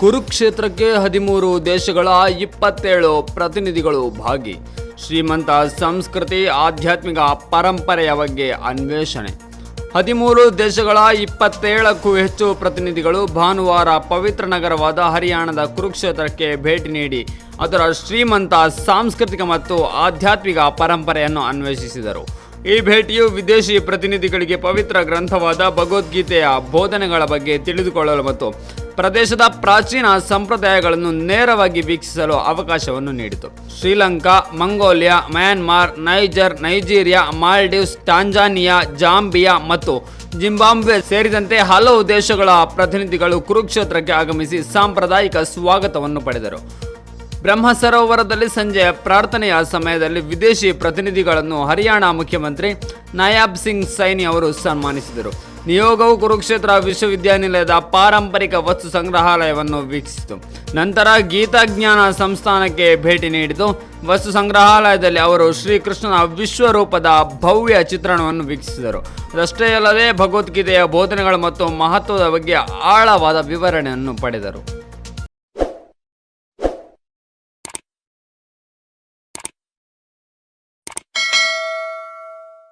ಕುರುಕ್ಷೇತ್ರಕ್ಕೆ ಹದಿಮೂರು ದೇಶಗಳ ಇಪ್ಪತ್ತೇಳು ಪ್ರತಿನಿಧಿಗಳು ಭಾಗಿ. ಶ್ರೀಮಂತ ಸಂಸ್ಕೃತಿ ಆಧ್ಯಾತ್ಮಿಕ ಪರಂಪರೆಯ ಬಗ್ಗೆ ಅನ್ವೇಷಣೆ. ಹದಿಮೂರು ದೇಶಗಳ ಇಪ್ಪತ್ತೇಳಕ್ಕೂ ಹೆಚ್ಚು ಪ್ರತಿನಿಧಿಗಳು ಭಾನುವಾರ ಪವಿತ್ರ ನಗರವಾದ ಹರಿಯಾಣದ ಕುರುಕ್ಷೇತ್ರಕ್ಕೆ ಭೇಟಿ ನೀಡಿ ಅದರ ಶ್ರೀಮಂತ ಸಾಂಸ್ಕೃತಿಕ ಮತ್ತು ಆಧ್ಯಾತ್ಮಿಕ ಪರಂಪರೆಯನ್ನು ಅನ್ವೇಷಿಸಿದರು. ಈ ಭೇಟಿಯು ವಿದೇಶಿ ಪ್ರತಿನಿಧಿಗಳಿಗೆ ಪವಿತ್ರ ಗ್ರಂಥವಾದ ಭಗವದ್ಗೀತೆಯ ಬೋಧನೆಗಳ ಬಗ್ಗೆ ತಿಳಿದುಕೊಳ್ಳಲು ಮತ್ತು ಪ್ರದೇಶದ ಪ್ರಾಚೀನ ಸಂಪ್ರದಾಯಗಳನ್ನು ನೇರವಾಗಿ ವೀಕ್ಷಿಸಲು ಅವಕಾಶವನ್ನು ನೀಡಿತು. Sri Lanka, Mongolia, Myanmar, Niger, Nigeria, Maldives Tanzania Zambia ಮತ್ತು ಜಿಂಬಾಬ್ವೆ ಸೇರಿದಂತೆ ಹಲವು ದೇಶಗಳ ಪ್ರತಿನಿಧಿಗಳು ಕುರುಕ್ಷೇತ್ರಕ್ಕೆ ಆಗಮಿಸಿ ಸಾಂಪ್ರದಾಯಿಕ ಸ್ವಾಗತವನ್ನು ಪಡೆದರು. ಬ್ರಹ್ಮ ಸರೋವರದಲ್ಲಿ ಸಂಜೆ ಪ್ರಾರ್ಥನೆಯ ಸಮಯದಲ್ಲಿ ವಿದೇಶಿ ಪ್ರತಿನಿಧಿಗಳನ್ನು ಹರಿಯಾಣ ಮುಖ್ಯಮಂತ್ರಿ ನಯಾಬ್ ಸಿಂಗ್ ಸೈನಿ ಅವರು ಸನ್ಮಾನಿಸಿದರು. ನಿಯೋಗವು ಕುರುಕ್ಷೇತ್ರ ವಿಶ್ವವಿದ್ಯಾನಿಲಯದ ಪಾರಂಪರಿಕ ವಸ್ತು ಸಂಗ್ರಹಾಲಯವನ್ನು ವೀಕ್ಷಿಸಿತು. ನಂತರ ಗೀತಾಜ್ಞಾನ ಸಂಸ್ಥಾನಕ್ಕೆ ಭೇಟಿ ನೀಡಿತು. ವಸ್ತು ಸಂಗ್ರಹಾಲಯದಲ್ಲಿ ಅವರು ಶ್ರೀಕೃಷ್ಣನ ವಿಶ್ವರೂಪದ ಭವ್ಯ ಚಿತ್ರಣವನ್ನು ವೀಕ್ಷಿಸಿದರು. ಅದಷ್ಟೇ ಅಲ್ಲದೆ ಭಗವದ್ಗೀತೆಯ ಬೋಧನೆಗಳು ಮತ್ತು ಮಹತ್ವದ ಬಗ್ಗೆ ಆಳವಾದ ವಿವರಣೆಯನ್ನು ಪಡೆದರು.